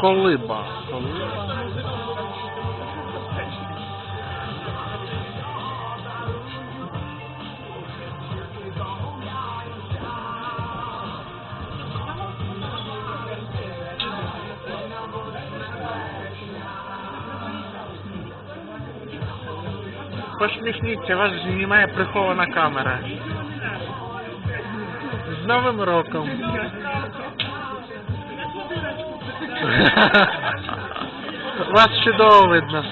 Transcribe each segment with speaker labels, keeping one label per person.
Speaker 1: 光泪吧，光泪。посміхніться, вас знімає прихована камера. З Новим роком. Вас чудово видно.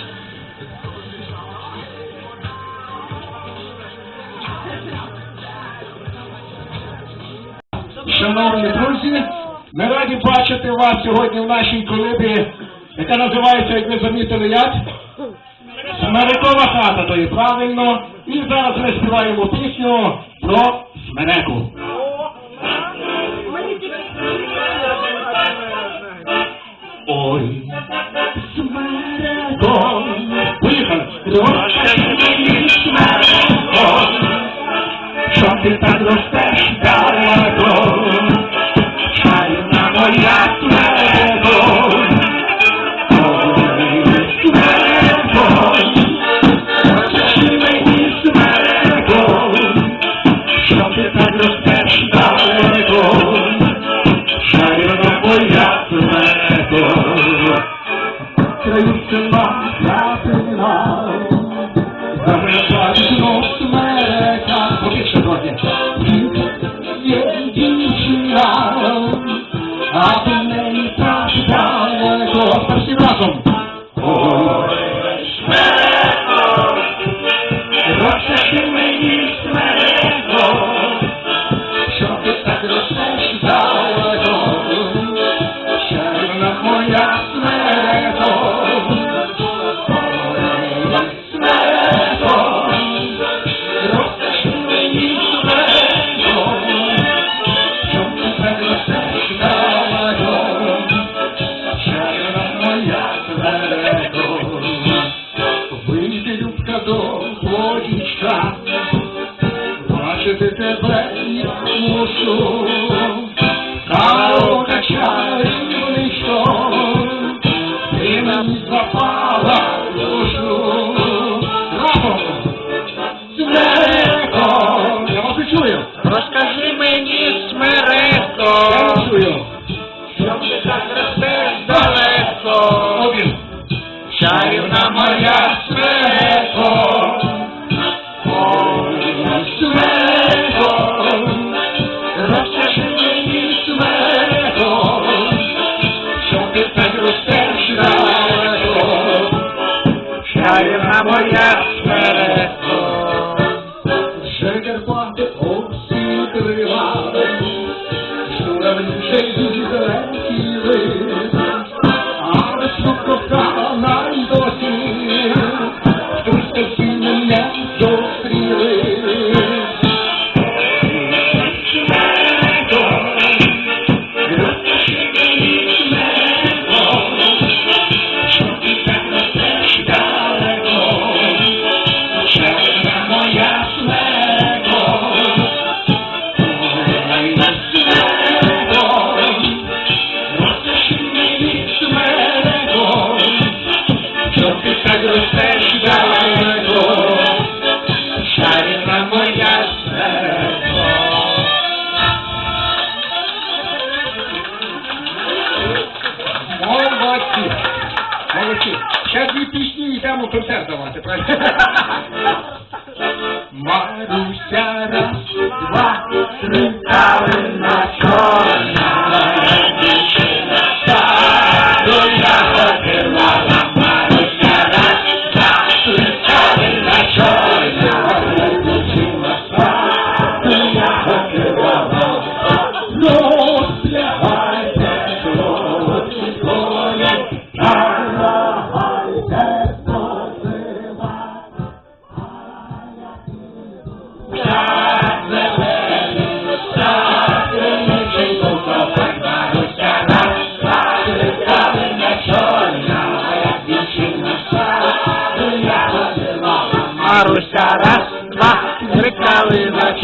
Speaker 2: Шановні друзі, ми раді бачити вас сьогодні в нашій колибі, яка називається, як ви замітили, як? Смерекова хата, то і правильно. І зараз ми співаємо пісню про Смереку. gideamo konsertą matė, pradėjo. Marius. Маруся раз, два, зеркали на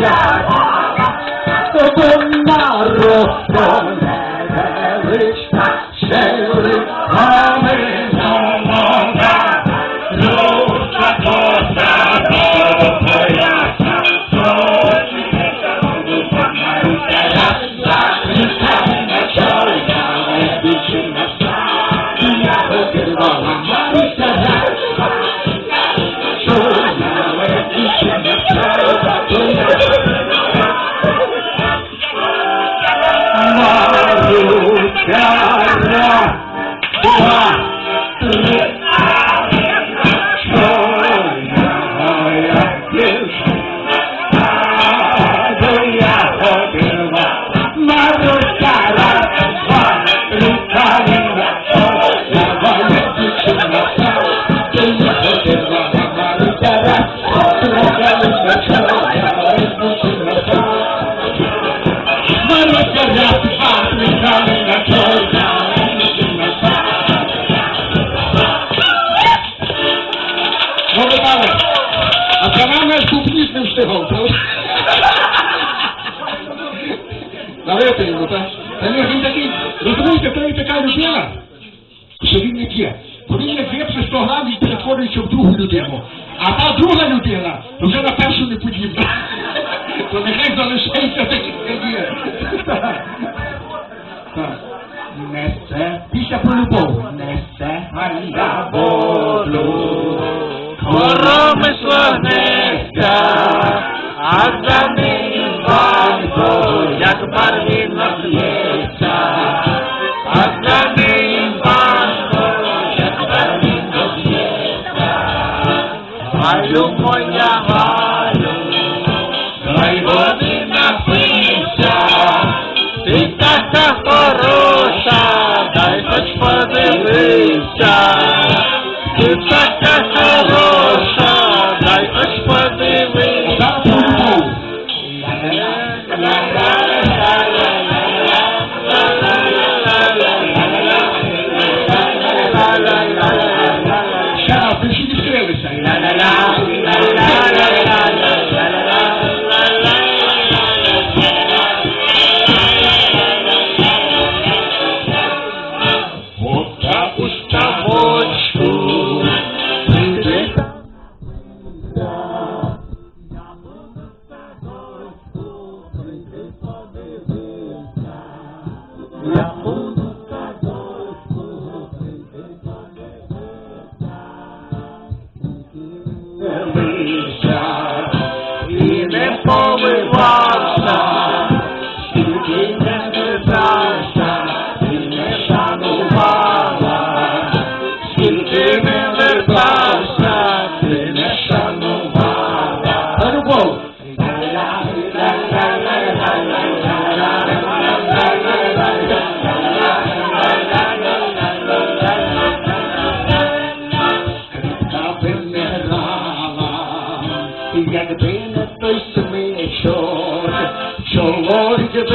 Speaker 2: Hallelujah. 别呀了啊 Давайте йому, так? Та не він такий, розумієте, то він така людина, що він не п'є. Бо він як п'є при 100 грам, він перетворюється в другу людину. А та друга людина вже на першу не подібна. То нехай залишається таким, як є. Несе, після про любов, несе Марія Богу,
Speaker 1: хоромисла нестя, а за ним як Марія. Галю, моя Галю, дай води напився, ти така хороша, дай хоч подивися.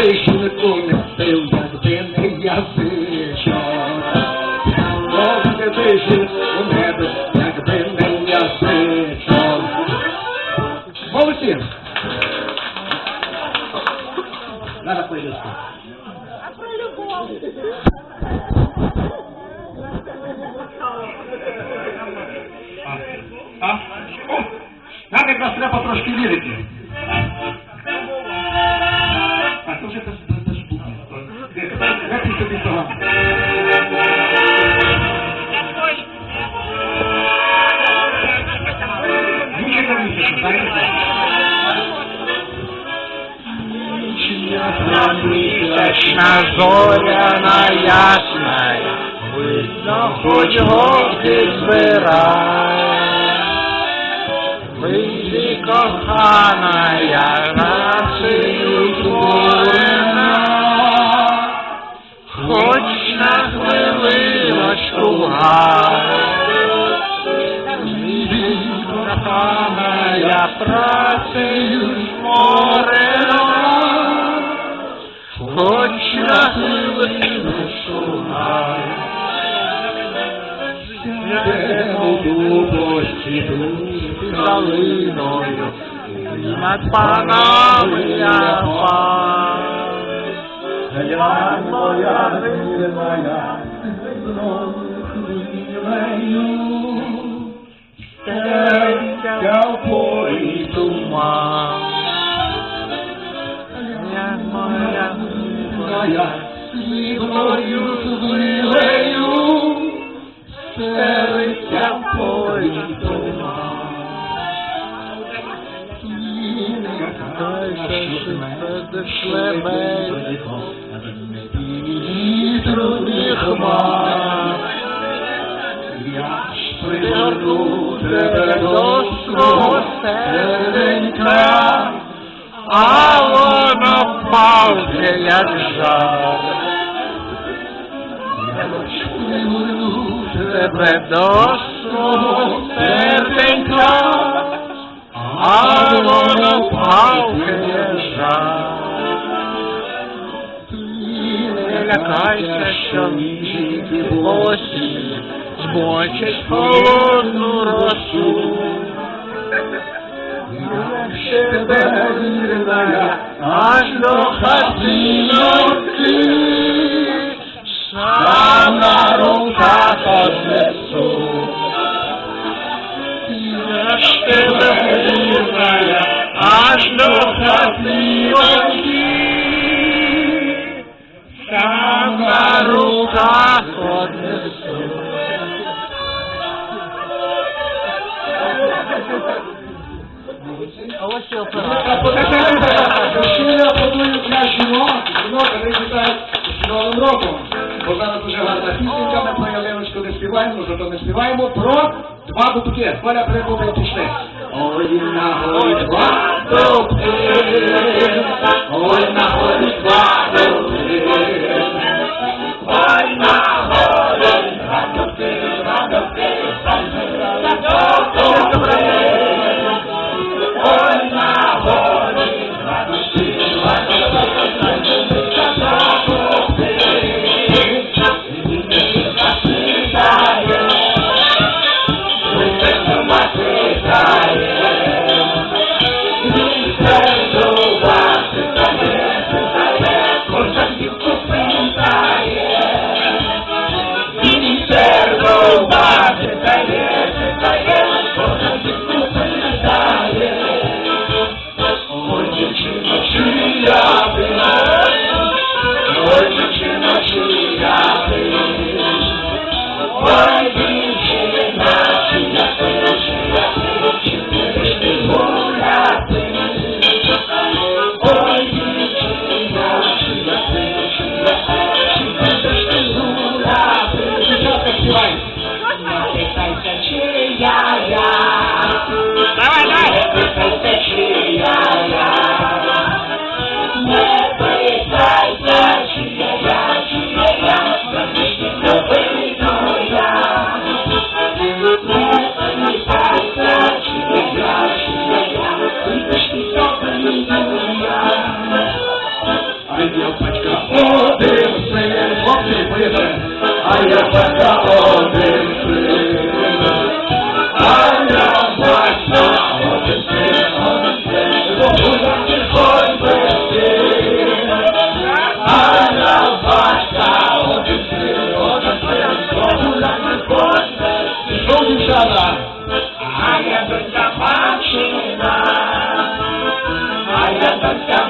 Speaker 2: salvation Де ти собі того? Нічого не віриш, знаєте?
Speaker 1: Зоряна ясна, видно, хоч голки збирай. Вийди, кохана, я рацею творена, створена, Хоч на рідна, Серця Вітру хмар, я ж пригорну тебе до свого серденька, а воно впався, як жар. Я ж пригорну тебе до свого серденька, а воно впався. Не лякайся, що віки осінь змочить холодну росу. Тебе вірна, аж до хатинки, аж до хатинки, сам на руках однесу.
Speaker 2: Щиро аплодують для жінок, жінок, вони вітають з Новим роком. Бо зараз дуже гарна пісенька, ми про ялиночку не співаємо, зато не співаємо про два дубки. Коля прибуде пішли. Ой, на горі два ой, на горі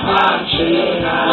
Speaker 2: Маршина.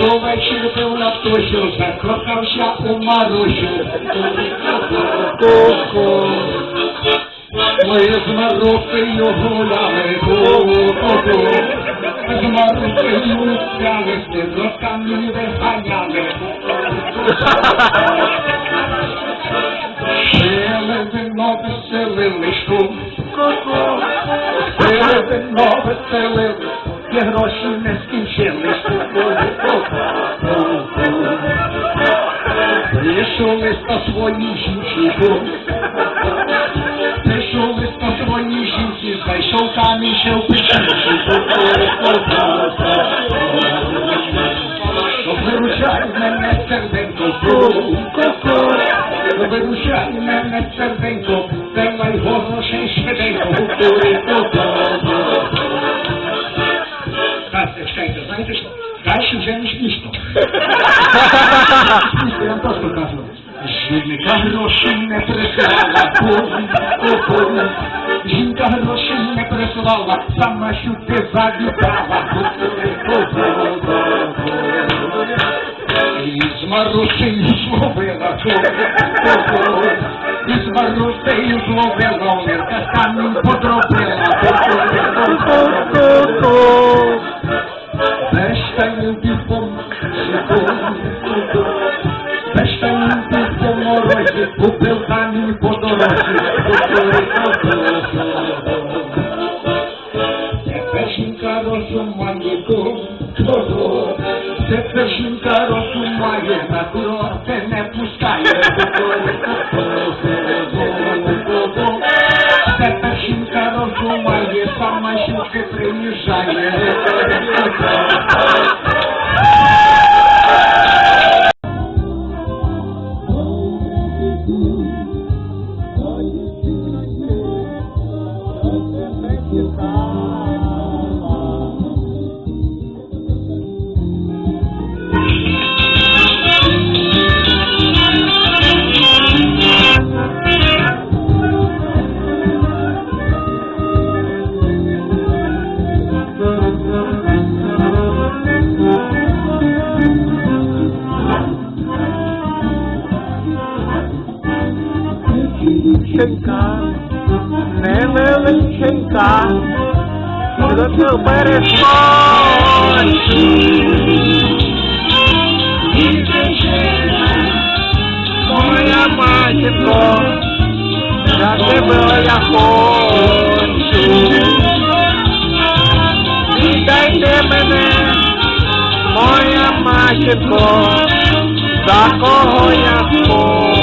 Speaker 2: Я то вечір пив на тощу, закохався у Марусю. Ко-ко. Ми з Марусею гуляли, ко-ко. З Марусею гуляли, з роками виганяли. Пишу лист на своїй жінці, Пишу лист на своїй жінці, зайшов камінь ще в печінці. Виручай мене серденько, Виручай мене серденько, Давай грошей швиденько. Чекайте, знаєте що? Дальше вже не смішно. Гроші не присилала, бо, Жінка гроші не присилала, сама ти завітала. І з Марусею зловила, і з Марусею зловила, Мирка камінь подробила. Beşten bir Beşten bir kamień po drodze. Тепер жінка розумає кого, Тепер жінка розумає, на курорти не пускає. Тепер жінка розумає, сама жінки приїжджає.
Speaker 1: До цих бережконців. Моя матінко, для тебе я хочу. Віддайте мене, моя матінко, за кого я хочу.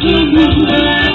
Speaker 3: to move around.